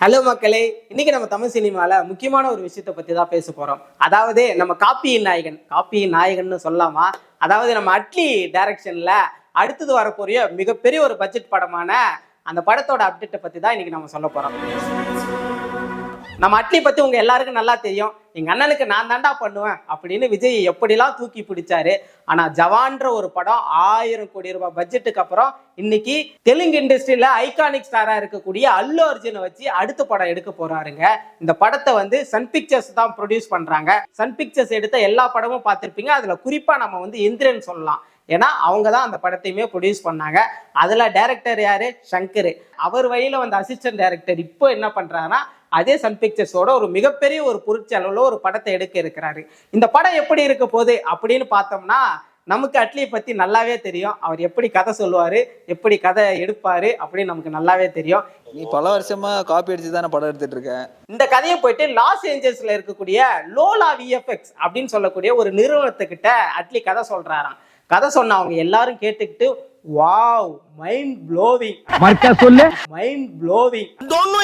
Hello மக்களே இன்னைக்கு நம்ம தமிழ் சினிமாவில் முக்கியமான ஒரு விஷயத்தை பற்றி தான் பேச போகிறோம் அதாவது நம்ம காப்பியின் நாயகன் காப்பியின் நாயகன்னு சொல்லாமா அதாவது நம்ம அட்லி டைரக்ஷனில் அடுத்தது வரப்போறிய மிகப்பெரிய ஒரு பட்ஜெட் படமான அந்த படத்தோட அப்டேட்டை பற்றி தான் இன்னைக்கு நம்ம சொல்ல போகிறோம் நம்ம அட்லி பத்தி உங்க எல்லாருக்கும் நல்லா தெரியும். எங்க அண்ணனுக்கு நான் தாண்டா பண்ணுவேன் அப்படின்னு விஜய் எப்படிலாம் தூக்கி பிடிச்சாரு. ஆனா ஜவான்ற ஒரு படம் ஆயிரம் கோடி ரூபாய் பட்ஜெட்டுக்கு அப்புறம் இன்னைக்கு தெலுங்கு இண்டஸ்ட்ரியில ஐகானிக் ஸ்டாரா இருக்கக்கூடிய அல்லு அர்ஜுனை வச்சு அடுத்த படம் எடுக்க போறாருங்க. இந்த படத்தை வந்து சன் பிக்சர்ஸ் தான் ப்ரொடியூஸ் பண்றாங்க. சன் பிக்சர்ஸ் எடுத்த எல்லா படமும் பார்த்துருப்பீங்க. அதுல குறிப்பா நம்ம வந்து இந்திரன் சொல்லலாம். ஏன்னா அவங்க தான் அந்த படத்தையுமே ப்ரொடியூஸ் பண்ணாங்க. அதில் டைரக்டர் யாரு? சங்கர். அவர் வழியில் வந்த அசிஸ்டன்ட் டைரக்டர் இப்போ என்ன பண்றாருன்னா அதே சன் பிக்சர்ஸோட ஒரு மிகப்பெரிய ஒரு பொருட்செலவுல ஒரு படத்தை எடுக்க இருக்கிறாரு. இந்த படம் எப்படி இருக்க போகுது அப்படின்னு பார்த்தோம்னா நமக்கு அட்லியை பத்தி நல்லாவே தெரியும். அவர் எப்படி கதை சொல்லுவாரு எப்படி கதை எடுப்பாரு அப்படின்னு நமக்கு நல்லாவே தெரியும். நீ பல வருஷமா காப்பி அடிச்சு தானே படம் எடுத்துட்டு இருக்க? இந்த கதையை போயிட்டு லாஸ் ஏஞ்சல்ஸ்ல இருக்கக்கூடிய லோலா விஎஃப்எக்ஸ் அப்படின்னு சொல்லக்கூடிய ஒரு நிறுவனத்துக்கிட்ட அட்லி கதை சொல்றாராம். கதை சொன்ன அவங்க எல்லாரும் கேட்டுக்கிட்டு வாவ் மைண்ட் ப்ளோவிங் மர்க்கா சொல்லு. மைண்ட் ப்ளோவிங்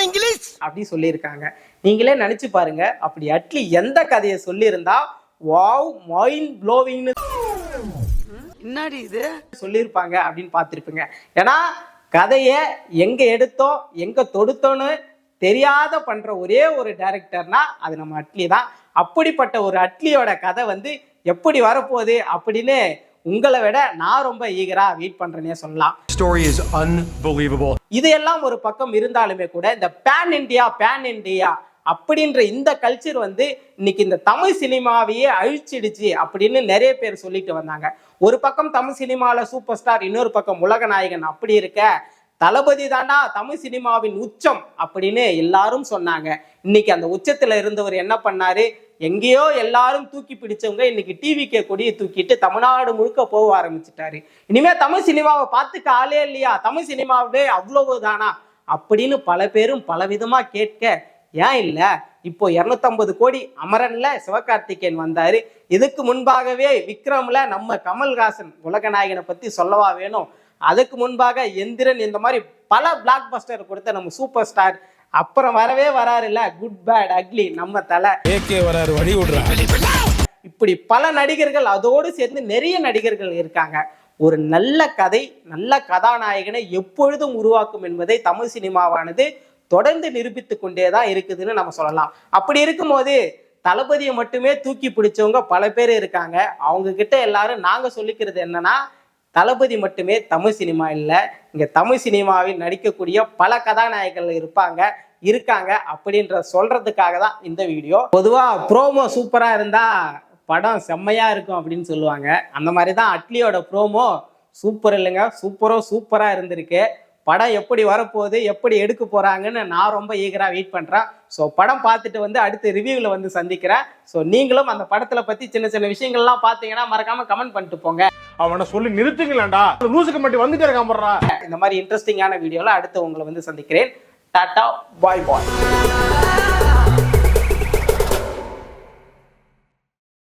இங்கிலீஷ் அப்படி சொல்லியிருக்காங்க. நீங்களே நினைச்சு பாருங்க அப்படி அட்லி எந்த கதையை சொல்லியிருந்தா வாவ் மைண்ட் ப்ளோவிங்னு என்னடி இது? சொல்லியிருப்பாங்க அப்படின்னு பார்த்துருப்பீங்க. ஏன்னா கதையை எங்க எடுத்தோம் எங்க தொடுத்தோன்னு தெரியாத பண்ற ஒரே ஒரு டைரக்டர்னா அது நம்ம அட்லி தான். அப்படிப்பட்ட ஒரு அட்லியோட கதை வந்து எப்படி வரப்போகுது அப்படின்னு உங்களை விட நான் ரொம்ப ஈகரா வெயிட் பண்றேனே சொல்லலாம். Story is unbelievable. இது எல்லாம் ஒரு பக்கம் இருந்தாலுமே கூட இந்த பேன் இந்தியா பேன் இந்தியா அப்படின்ற இந்த கல்ச்சர் வந்து இன்னைக்கு இந்த தமிழ் சினிமாவையே அழிச்சிடுச்சு அப்படின்னு நிறைய பேர் சொல்லிட்டு வந்தாங்க. ஒரு பக்கம் தமிழ் சினிமால சூப்பர் ஸ்டார் இன்னொரு பக்கம் உலக நாயகன் அப்படி இருக்க தளபதி தாண்டா தமிழ் சினிமாவின் உச்சம் அப்படின்னு எல்லாரும் சொன்னாங்க. இன்னைக்கு அந்த உச்சத்துல இருந்தவர் என்ன பண்ணாரு? எங்கேயோ எல்லாரும் தூக்கி பிடிச்சவங்க இன்னைக்கு டிவிக்கே கொடியை தூக்கிட்டு தமிழ்நாடு முழுக்க போக ஆரம்பிச்சிட்டாரு. இனிமே தமிழ் சினிமாவை பார்த்துக்க ஆளே இல்லையா? தமிழ் சினிமாவே அவ்வளவுதானா? அப்படின்னு பல பேரும் பலவிதமா கேட்க ஏன் இல்ல? இப்போ 250 கோடி அமரன்ல சிவகார்த்திகேயன் வந்தாரு. இதுக்கு முன்பாகவே விக்ரம்ல நம்ம கமல்ஹாசன் உலகநாயகனை பத்தி சொல்லவா வேணும்? அதுக்கு முன்பாக எந்திரன் இந்த மாதிரி பல பிளாக் பஸ்டர் கொடுத்த நம்ம சூப்பர் ஸ்டார் அப்புறம் வரவே வராருல்ல. குட் பேட் அக்லி நம்ம தலை. ஏகே வராரு வழி இப்படி பல நடிகர்கள் அதோடு சேர்ந்து நிறைய நடிகர்கள் இருக்காங்க. ஒரு நல்ல கதை நல்ல கதாநாயகனை எப்பொழுதும் உருவாக்கும் என்பதை தமிழ் சினிமாவானது தொடர்ந்து நிரூபித்து கொண்டே தான் இருக்குதுன்னு நம்ம சொல்லலாம். அப்படி இருக்கும்போது தளபதியை மட்டுமே தூக்கி பிடிச்சவங்க பல பேர் இருக்காங்க. அவங்க கிட்ட எல்லாரும் நாங்க சொல்லிக்கிறது என்னன்னா தளபதி மட்டுமே தமிழ் சினிமா இல்லை. இங்க தமிழ் சினிமாவில் நடிக்கக்கூடிய பல கதாநாயகர்கள் இருப்பாங்க. இருக்காங்க அப்படின்ற சொல்றதுக்காக தான் இந்த வீடியோ. பொதுவா ப்ரோமோ சூப்பரா இருந்தா படம் செம்மையா இருக்கும் அப்படின்னு சொல்லுவாங்க. அந்த மாதிரி தான் அட்லியோட ப்ரோமோ சூப்பர் இல்லைங்க. சூப்பரோ சூப்பரா இருந்திருக்கு. படம் எப்படி வரப்போகுது எப்படி எடுக்க போறாங்கன்னு நான் ரொம்ப ஈகரா வெயிட் பண்றேன். ஸோ படம் பார்த்துட்டு வந்து அடுத்த ரிவ்யூவில் வந்து சந்திக்கிறேன். ஸோ நீங்களும் அந்த படத்துல பத்தி சின்ன சின்ன விஷயங்கள்லாம் பார்த்தீங்கன்னா மறக்காம கமெண்ட் பண்ணிட்டு போங்க. அவனை சொல்லி நிறுத்துங்களேன்டா. லூசுக்கு மட்டும் வந்துட்டே இருக்கான் இந்த மாதிரி இன்ட்ரெஸ்டிங்கான வீடியோல அடுத்து உங்களை வந்து சந்திக்கிறேன். டாட்டா பாய் பாய்